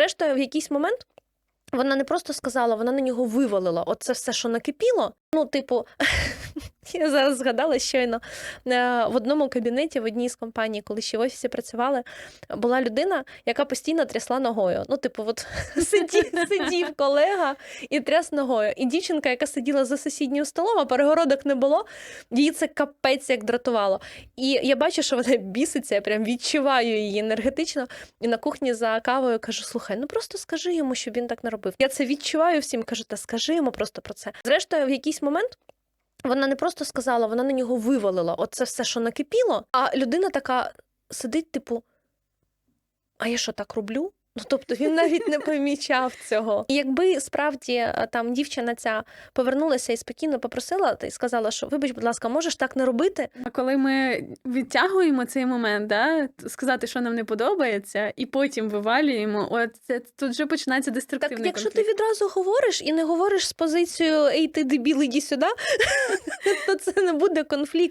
Зрештою, в якийсь момент вона не просто сказала, вона на нього вивалила. Оце все, що накипіло. Ну, типу, я зараз згадала щойно е, в одному кабінеті в одній з компаній, коли ще в офісі працювали, була людина, яка постійно трясла ногою. Ну, типу, от сидів, сидів колега і тряс ногою. І дівчинка, яка сиділа за сусіднім столом, а перегородок не було, її це капець як дратувало. І я бачу, що вона біситься, я прям відчуваю її енергетично. І на кухні за кавою кажу: слухай, ну просто скажи йому, щоб він так не робив. Я це відчуваю всім, кажу, та скажи йому просто про це. Зрештою, в якийсь момент. Вона не просто сказала, вона на нього вивалила. Оце все, що накипіло. А людина така сидить, типу, а я що так роблю? Ну, тобто він навіть не помічав цього. І якби справді е, там дівчина ця повернулася і спокійно попросила й сказала, що вибач, будь ласка, можеш так не робити, А коли ми відтягуємо цей момент, да, сказати, що нам не подобається, і потім вивалюємо, от це тут вже починається Так, якщо конфлікт. ти відразу говориш і не говориш з позицією Ей, ти дебіл, іди сюди, то це не буде конфліктом.